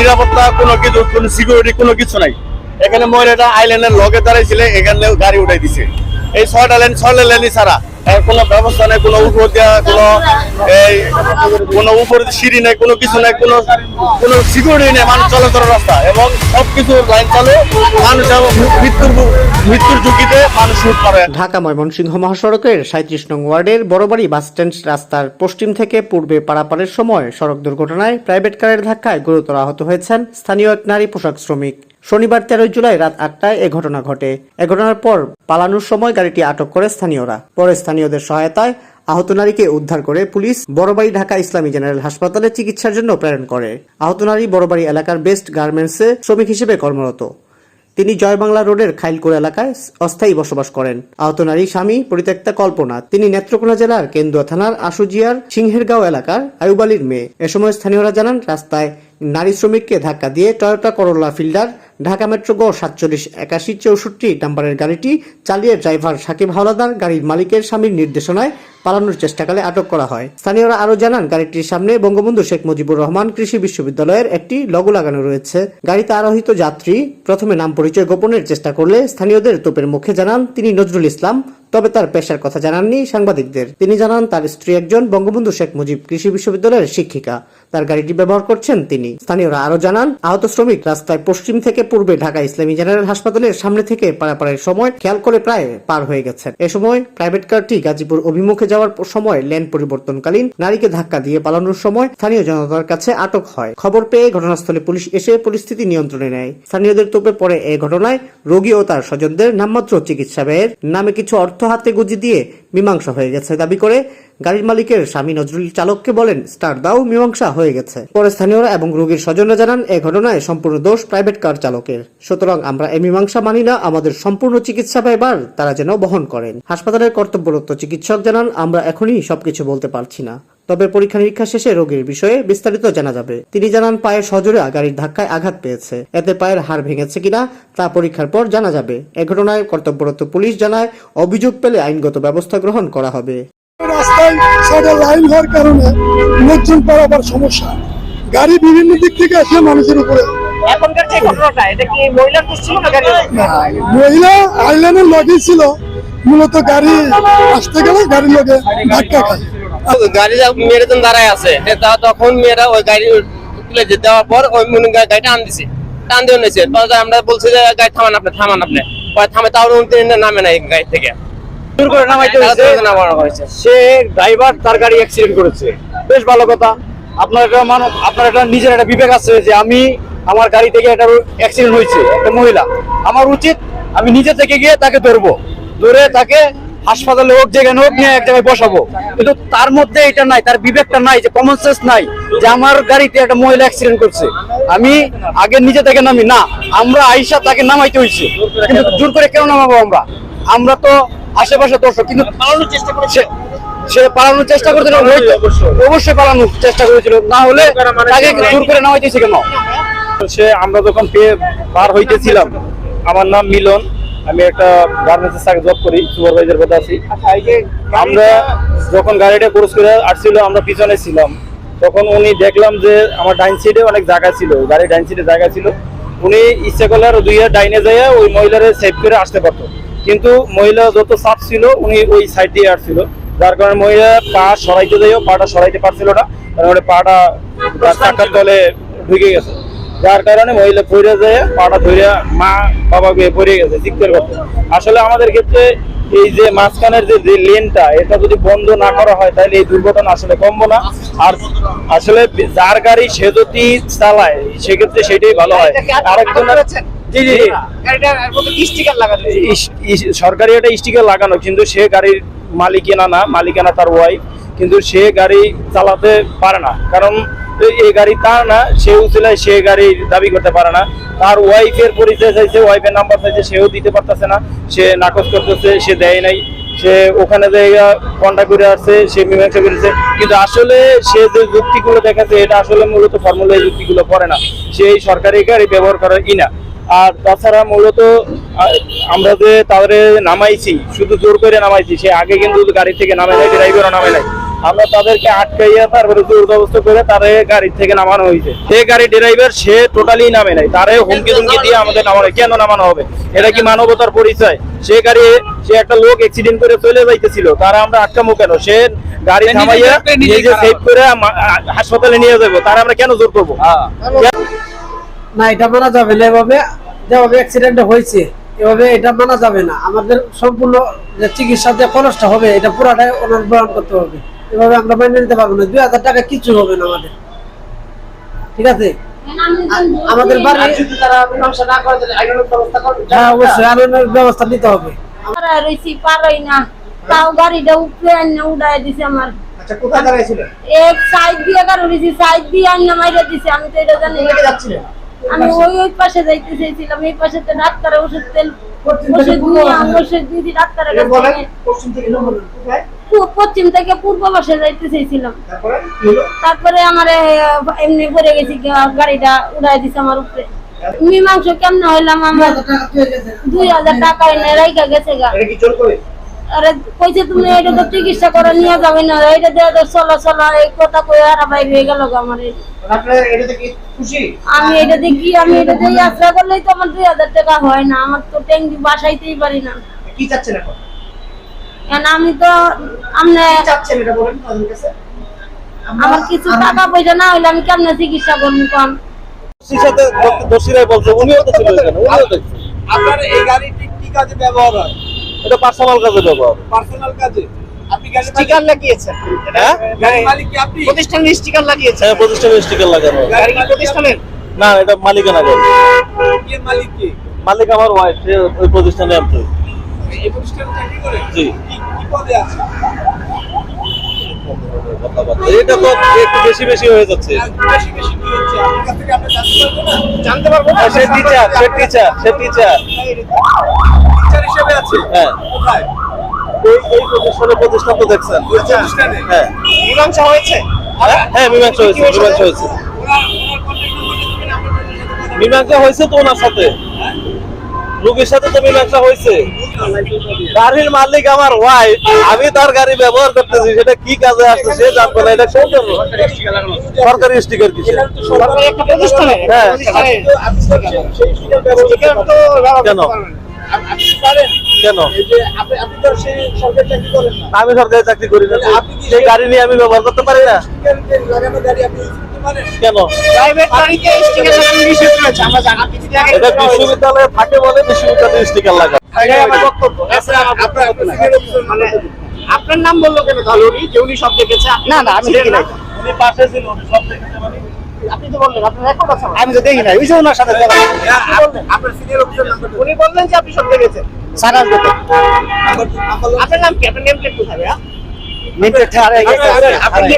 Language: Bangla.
নিরাপত্তা কোনো কিছু, কোনো সিকিউরিটি কোনো কিছু নাই। এখানে মহিলাটা আইল্যান্ডের লগে দাঁড়াইছিলে, এখানে গাড়ি উঠাই দিছে। এই ছয়টা লেন ছয় লেনই ছাড়া। কোনো ব্যবস্থা নেই, কোনো উপর দেওয়া কোনো এই, কোনো সিঁড়ি নেই, কোনো কিছু নেই, কোনো কোনো সিকিউরিটি নেই, মানুষ চলাচল রাস্তা। এবং সব কিছু লাইন চালু, মানুষ মৃত্যুর মৃত্যুর ঝুঁকিতে মানুষ করে ঢাকা ময়মনসিংহ মহাসড়কের সাঁত্রিশ নং ওয়ার্ডের বড়বাড়ি বাসস্ট্যান্ড রাস্তার পশ্চিম থেকে পূর্বে পারাপারের সময় সড়ক দুর্ঘটনায় প্রাইভেট কারের ধাক্কায় গুরুতর আহত হয়েছেন স্থানীয় এক নারী পোশাক শ্রমিক। শনিবার তেরোই জুলাই রাত আটটায় এ ঘটনা ঘটে। এ ঘটনার পর পালানোর সময় গাড়িটি আটক করে স্থানীয়রা। পরে স্থানীয়দের সহায়তায় আহত নারীকে উদ্ধার করে পুলিশ বড়বাড়ি ঢাকা ইসলামী জেনারেল হাসপাতালে চিকিৎসার জন্য প্রেরণ করে। আহত নারী বড়বাড়ি এলাকার বেস্ট গার্মেন্টসে শ্রমিক হিসেবে কর্মরত। তিনি জয়বাংলা রোডের খাইলকুর এলাকায় অস্থায়ী বসবাস করেন। আহত নারী স্বামী পরিত্যক্তা কল্পনা। তিনি নেত্রকোনা জেলার কেন্দুয়া থানার আশুজিয়ার সিংহেরগাঁও এলাকার আয়ুবালির মেয়ে। এ সময় স্থানীয়রা জানান, রাস্তায় নারী শ্রমিককে ধাক্কা দিয়ে Toyota Corolla Fielder, Dhaka metro গ সাতচল্লিশ একাশি চৌষট্টি নাম্বারের গাড়িটি চালিয়ে ড্রাইভার সাকিব হাওলাদার গাড়ির মালিকের স্বামীর নির্দেশনায় পালানোর চেষ্টাকালে আটক করা হয়। স্থানীয়রা আরও জানান, গাড়িটির সামনে বঙ্গবন্ধু শেখ মুজিবুর রহমান কৃষি বিশ্ববিদ্যালয়ের একটি লগু লাগানো রয়েছে। গাড়িতে আরোহিত যাত্রী, প্রথমে নাম পরিচয় গোপনের চেষ্টা করলে স্থানীয়দের তোপের মুখে জানান তিনি নজরুল ইসলাম। তবে তার পেশার কথা জানাননি সাংবাদিকদের। তিনি জানান, তার স্ত্রী একজন বঙ্গবন্ধু শেখ মুজিব কৃষি বিশ্ববিদ্যালয়ের শিক্ষিকা। তার গাড়িটি ব্যবহার করছেন তিনি। স্থানীয়রা আরও জানান, আহত শ্রমিক রাস্তায় পশ্চিম থেকে পূর্বে ঢাকা ইসলামী জেনারেল হাসপাতালের সামনে থেকে পারাপারের সময় খেয়াল করে প্রায় পার হয়ে গেছেন। এ সময় প্রাইভেট কারটি গাজীপুর অভিমুখে যাওয়ার সময় লেন পরিবর্তনকালীন নারীকে ধাক্কা দিয়ে পালানোর সময় স্থানীয় জনতার কাছে আটক হয়। খবর পেয়ে ঘটনাস্থলে পুলিশ এসে পরিস্থিতি নিয়ন্ত্রণে নেয়। স্থানীয়দের তোপে পড়ে এ ঘটনায় রোগী ও তার স্বজনদের নামমাত্র চিকিৎসা ব্যয়ের নামে কিছু অর্থ হাতে গুজি দিয়ে মীমাংসা হয়ে গেছে। দাবি করে গাড়ির মালিকের স্বামী নজরুল চালককে বলেন, স্টার দাও, মীমাংসা হয়ে গেছে। পরে স্থানীয়রা এবং রোগীর স্বজনরা জানান, এ ঘটনায় সম্পূর্ণ দোষ প্রাইভেট কার চালকের। সুতরাং আমরা এই মীমাংসা মানি না, আমাদের সম্পূর্ণ চিকিৎসা ব্যয়বার তারা যেন বহন করেন। হাসপাতালের কর্তব্যরত চিকিৎসক জানান, আমরা এখনই সবকিছু বলতে পারছি না। তবে পরীক্ষা নিরীক্ষা শেষে রোগীর বিষয়ে বিস্তারিত জানা যাবে। তিনি জানান পায়ের সজোরে গাড়ির ধাক্কায় আঘাত পেয়েছে। এতে পায়ের হাড় ভেঙেছে কিনা তা পরীক্ষার পর জানা যাবে। এ ঘটনায় কর্তব্যরত পুলিশ জানায় অভিযোগ পেলে আইনগত ব্যবস্থা গ্রহণ করা হবে। রাস্তায় লাইন হওয়ার কারণে লোকজন পারাবার সমস্যা। গাড়ি বিভিন্ন দিক থেকে আসে মানুষের উপরে। মহিলা আইল্যান্ডের লগে ছিল। মূলত গাড়ি আসতে গেলে গাড়ির লগে ধাক্কা খায়। গাড়ি যা- মেয়েরা যখন দাঁড়ায় আছে তা- তখন মেয়েরা ওই গাড়ি তুলে যে দেওয়ার পর ওই মনে টান দিছে। টান দিয়ে নিয়েছে আমরা বলছি যে গাড়ি থামান আপনি থামান আপনি। থামে তাও উনি নামে গাড়ি থেকে। হয়েছে। সে ড্রাইভার তার গাড়ি অ্যাক্সিডেন্ট করেছে। বেশ ভালো কথা। আপনার একটা মানব আপনার একটা নিজের একটা বিবেক আছে যে আমি আমার গাড়ি থেকে একটা অ্যাক্সিডেন্ট হয়েছে একটা মহিলা। আমার উচিত আমি নিজে থেকে গিয়ে তাকে ধরবো। ধরে তাকে হাসপাতালে হোক যেখানে হোক নিয়ে এক জায়গায় বসাবো। কিন্তু তার মধ্যে এটা নাই তার বিবেকটা নাই যে কমন সেন্স নাই যে আমার গাড়িতে একটা মহিলা অ্যাক্সিডেন্ট করছে। আমি আগে নিজে থেকে নামি না আমরা আইসা তাকে নামাইতে হয়েছে কিন্তু জোর করে কেন নামাবো আমরা? আমরা তো আশেপাশে দর্শক কিন্তু পালানোর চেষ্টা করেছে। সে পালানোর চেষ্টা করছিল অবশ্যই। পালানোর চেষ্টা করেছিল। না হলে তাকে জোর করে নামাইতেছে কেন? সে আমরা যখন পেয়ে পার হইতেছিলাম আমার নাম মিলন। আমি একটা গার্মেন্টসের সাথে জব করি সুপারভাইজার পদে আছি। আমরা যখন গাড়িটা ক্রস করে আসছিল, আমরা পিছনে ছিলাম। তখন উনি দেখলাম যে আমার ডাইন সাইডে অনেক জায়গা ছিল, গাড়ির ডাইন সাইডে জায়গা ছিল। উনি ইচ্ছে করলে আর দুইয়া ডাইনে যায় ওই মহিলারে সেভ করে আসতে পারতো। কিন্তু মহিলা যত চাপ ছিল, উনি ওই সাইড দিয়ে আসছিল। যার কারণে মহিলা পা সরাইতে যাইও, পাটা সরাইতে পারছিল না। কারণ পাটা তলে ঢুকে গেছে। যার কারণে মহিলা পড়ে যায় পাটা ধরে মা বাবাকে পড়ে গেছে চিৎকার করতে আসলে আমাদের ক্ষেত্রে এই যে মাঝখানের যে যে লেনটা এটা যদি বন্ধ না করা হয় তাহলে এই দুর্ঘটনা আসলে কমবো না। আর আসলে যার গাড়ি সে যদি চালায় সেক্ষেত্রে সেটাই ভালো হয়। আরেকজনের জি জি সরকারি একটা স্টিকার লাগানো কিন্তু সে গাড়ির মালিকানা না মালিকানা তার ওয়াইফ কিন্তু সে গাড়ি চালাতে পারে না। কারণ এই গাড়ি তার না সে উচিলায় সে গাড়ি দাবি করতে পারে না। তার ওয়াইফের পরিচয় চাইছে ওয়াইফের নাম্বার চাইছে, সেও দিতে পারতেছে না। সে নাকচ করতেছে, সে দেয় নাই। সে ওখানে জায়গা কন্ট্যাক্ট করে আসছে, সে মীমাংসা করেছে। কিন্তু আসলে সে যে যুক্তিগুলো দেখাচ্ছে, এটা আসলে মূলত ফর্মুলা যুক্তিগুলো করে না। সে এই সরকারি গাড়ি ব্যবহার করার ই না। আর তাছাড়া মূলত আমরা যে তাদের নামাইছি, শুধু জোর করে নামাইছি, সে আগে কিন্তু গাড়ি থেকে নামে নাই ড্রাইভারও নামে নাই। আমরা তাদেরকে আটকাইয়া তারপরে জোর করে তারে গাড়ি থেকে নামানো হয়েছে সে গাড়ি ড্রাইভার সে টোটালি নামে নাই। তারে হুমকি তুমকি দিয়ে আমাদের নামানো কেন নামানো হবে? এটা কি মানবতার পরিচয়? সে গাড়ি সে একটা লোক অ্যাক্সিডেন্ট করে চলে যাইতেছিল। তারা আমরা আটকামো কেন? সে গাড়ি থামাইয়া নিজে সেভ করে হাসপাতালে নিয়ে যাব তারা আমরা কেন জোর করব? না এটা মানা যাবে না। এভাবে যেভাবে অ্যাক্সিডেন্ট হয়েছে এভাবে এটা মানা যাবে না। আমাদের সম্পূর্ণ যে চিকিৎসা যে খরচটা হবে এটা পুরাটাই ওনার বহন করতে হবে। এভাবে আমরা মেনে নিতে পারব না। দুই হাজার টাকা কিছু হবে না আমাদের। ঠিক আছে? আমাদের বাড়ি করে ব্যবস্থা হ্যাঁ অবশ্যই নিতে হবে। রয়েছি পারই না। তাও গাড়িটা উপরে আইনা উড়াই দিছে আমার। আচ্ছা এক সাইড দিয়ে গাড়ি উড়েছি সাইড দিয়ে আইনা মাইরা দিছে। আমি তো এটা জানি না। আমি ওই ওই পাশে যাইতে চাইছিলাম এই পাশে তো ডাক্তার ওষুধ তেল ওষুধ নিয়ে ওষুধ দিয়েছি ডাক্তারের কাছে। পশ্চিম থেকে পূর্ব পাশে যাইতে চাইছিলাম তারপরে আমার এমনি পড়ে গেছি গাড়িটা উড়াই দিছে আমার উপরে। মীমাংস কেমন হইলাম আমার? দুই হাজার টাকা এনে রাইখা গেছে গা। আরে কইছে তুমি এটা তো চিকিৎসা করে নিয়ে যাবে না এটা দিয়ে তো চলো চলো এই কথা কই আর বাইরে হয়ে গেল আমার আমি এটা দেখি আমি এটা দিয়ে যাত্রা করলেই তো আমার দুই হাজার টাকা হয় না আমার তো ট্যাঙ্কি বাসাইতেই পারি না। কি চাচ্ছেন এখন? কেন আমি তো আপনি কি চাচ্ছেন এটা বলেন আমাদের কাছে। আমার কিছু টাকা পয়সা না হইলে আমি কেমন চিকিৎসা করব কম সাথে দোষীরাই বলছে উনিও তো ছিল এখানে উনিও দেখছে আপনার এই গাড়িটি কি কাজে ব্যবহার হয়? এটা পার্সোনাল কাজে ব্যবহার পার্সোনাল কাজে? আপনি স্টিকার লাগিয়েছেন। হ্যাঁ? গাড়ি মালিক কি আপনি? প্রতিষ্ঠানের স্টিকার লাগিয়েছেন। হ্যাঁ প্রতিষ্ঠানের স্টিকার লাগানো। গাড়ি কি প্রতিষ্ঠানের? না এটা মালিকানা গাড়ি কে মালিক কি? মালিক আমার ওয়াইফ সে ওই প্রতিষ্ঠানে এমপ্লয় এই প্রতিষ্ঠানে চাকরি করে? জি। কি কি পদে আছে? এটা তো একটু বেশি বেশি হয়ে যাচ্ছে। বেশি বেশি কি হচ্ছে? আপনার কাছ থেকে আমরা জানতে পারব না? জানতে পারব না? সে টিচার সে টিচার সে টিচার টিচার হিসেবে আছে। হ্যাঁ। কোথায়? এই এই প্রতিষ্ঠানে প্রতিষ্ঠান তো দেখছেন। প্রতিষ্ঠানে? হ্যাঁ। মীমাংসা হয়েছে? হ্যাঁ, হ্যাঁ মীমাংসা হয়েছে মীমাংসা হয়েছে। মীমাংসা হয়েছে তো ওনার সাথে। লোকের সাথে তো মীমাংসা হয়েছে। গাড়ির মালিক আমার ওয়াইফ আমি তার গাড়ি ব্যবহার করতেছি সেটা কি কাজে আসছে সে জানতো না এটা কোন জন্য। সরকারি স্টিকার প্রতিষ্ঠানে? হ্যাঁ। কেন? করতে পারবেন। আপ- আপনি পারেন কেন? এই যে আপনি আপনি তো সেই সরকারি চাকরি করেন না। আমি সরকারি চাকরি করি না সেই গাড়ি নিয়ে আমি ব্যবহার করতে পারি না। কেন? বিশ্ববিদ্যালয়ে থাকে বলে বিশ্ববিদ্যালয়ের স্টিকার লাগা আপনার মানে আপনার নাম বলল কেন? তাহলে উনি যে উনি সব দেখেছে। না না আমি দেখি নাই। উনি পাশে ছিল উনি সব দেখতে পারি আমি তো দেখি না ওই যে ওনার সাথে উনি বললেন যে আপনি সব দেখেছেন আপনার নাম কি আপনার নেম প্লেট কোথায় আপনি